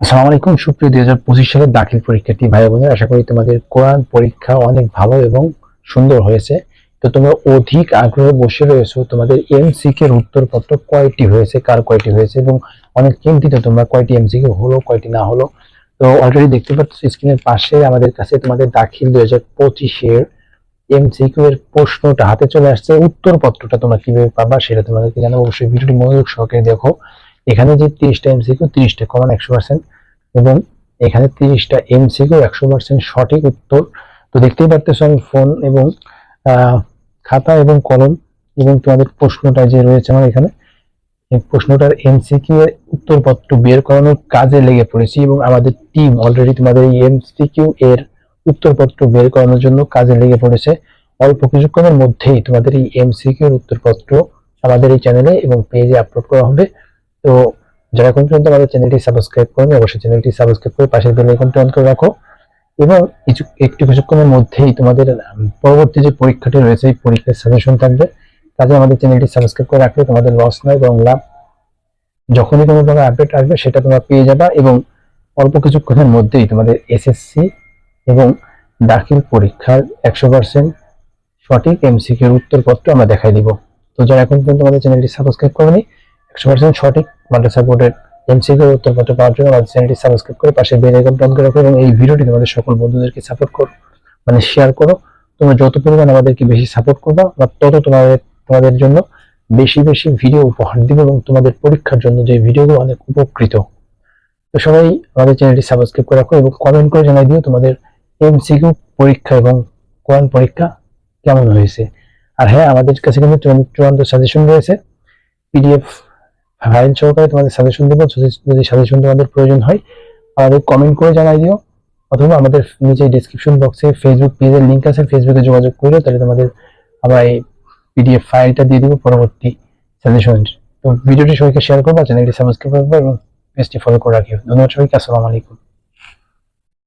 আসসালামু আলাইকুম, সুপ্রিয় দুই হাজার পঁচিশ সালের দাখিল পরীক্ষার্থী ভাই বোনের, আশা করি তোমাদের কোরআন পরীক্ষা অনেক ভালো এবং সুন্দর হয়েছে। তো তোমরা অধিক আগ্রহে বসে রয়েছো, তোমাদের এমসিকে এর উত্তরপত্র কয়টি হয়েছে, কার কয়টি হয়েছে এবং অনেক চিন্তিত তোমরা কয়টি এমসিকে হলো, কয়টি না হলো। তো অলরেডি দেখতে পাচ্ছ স্ক্রিনের পাশে আমাদের কাছে তোমাদের দাখিল দুই হাজার পঁচিশের এমসিকিউ এর প্রশ্নটা হাতে চলে আসছে। উত্তরপত্রটা তোমরা কীভাবে পাবা সেটা তোমাদেরকে জানাব। অবশ্যই ভিডিওটি মনোযোগ সহকারে দেখো। এখানে যে তিরিশটা এমসিকিউ তিরিশটা কমান একশো পার্সেন্ট এবং এখানে তিরিশটা এমসিকিউ একশো পার্সেন্ট সঠিক উত্তর। তো দেখতেই পারতেছো আমি ফোন এবং খাতা এবং কলম এবং তোমাদের প্রশ্নটা যে রয়েছে আমার এখানে প্রশ্নটার এমসিকিউ এর উত্তরপত্র বের করানোর কাজে লেগে পড়েছি এবং আমাদের টিম অলরেডি তোমাদের এই এমসিকিউ এর উত্তরপত্র বের করানোর জন্য কাজে লেগে পড়েছে। অল্প কিছুক্ষণের মধ্যেই তোমাদের এই এমসিকিউ এর উত্তরপত্র আমাদের এই চ্যানেলে এবং পেজে আপলোড করা হবে। তো যারা এখন পর্যন্ত আমাদের চ্যানেলটি সাবস্ক্রাইব করেন, অবশ্যই চ্যানেলটি সাবস্ক্রাইব করে পাশের বেল আইকনটি অন করে রাখো। এবং কিছু, একটু কিছুক্ষণের মধ্যেই তোমাদের পরবর্তী যে পরীক্ষাটি রয়েছে, এই পরীক্ষার সাজেশন থাকবে। কাজে আমাদের চ্যানেলটি সাবস্ক্রাইব করে রাখলে তোমাদের লস নয়, বরং লাভ। যখনই কোনো প্রকার আপডেট আসবে, সেটা তোমরা পেয়ে যাবা এবং অল্প কিছুক্ষণের মধ্যেই তোমাদের এসএসসি এবং দাখিল পরীক্ষার একশো পার্সেন্ট সঠিক এমসিকিউর উত্তরপত্র আমরা দেখাই দিব। তো যারা এখন পর্যন্ত আমাদের চ্যানেলটি সাবস্ক্রাইব করেনি একশো পার্সেন্ট সঠিক মাদ্রাসা বোর্ডের এমসিকিউ উত্তরপত্র পাওয়ার জন্য আমাদের চ্যানেলটি সাবস্ক্রাইব করে পাশে বেল আইকন করে রাখো এবং এই ভিডিওটি তোমাদের সকল বন্ধুদেরকে সাপোর্ট করো মানে শেয়ার করো। তোমরা যত পরিমাণ আমাদেরকে বেশি সাপোর্ট করবা, আমরা তত তোমাদের তোমাদের জন্য বেশি বেশি ভিডিও উপহার দিব এবং তোমাদের পরীক্ষার জন্য যে ভিডিওগুলো অনেক উপকৃত। তো সবাই আমাদের চ্যানেলটি সাবস্ক্রাইব করে রাখো এবং কমেন্ট করে জানাই দিও তোমাদের এমসিকিউ পরীক্ষা এবং কোরআন পরীক্ষা কেমন হয়েছে। আর হ্যাঁ আমাদের কাছে কিন্তু চূড়ান্ত সাজেশন রয়েছে। পিডিএফ ফাইল সহকারে তোমাদের সাজেশন দেবো। যদি সাজেশন তোমাদের প্রয়োজন হয়, আমাদের কমেন্ট করে জানাই দিও। অথবা আমাদের নিচে ডিসক্রিপশন বক্সে ফেসবুক পেজের লিঙ্ক আছে ফেসবুকে যোগাযোগ করো তাহলে তোমাদের আমরা এই পিডিএফ ফাইলটা দিয়ে দেবো পরবর্তী সাজেশন তো ভিডিওটি সবাইকে শেয়ার করব চ্যানেলটি সাবস্ক্রাইব করব, এবং পেজটি ফলো করে রাখিও। ধন্যবাদ সবাইকে, আসসালামু আলাইকুম।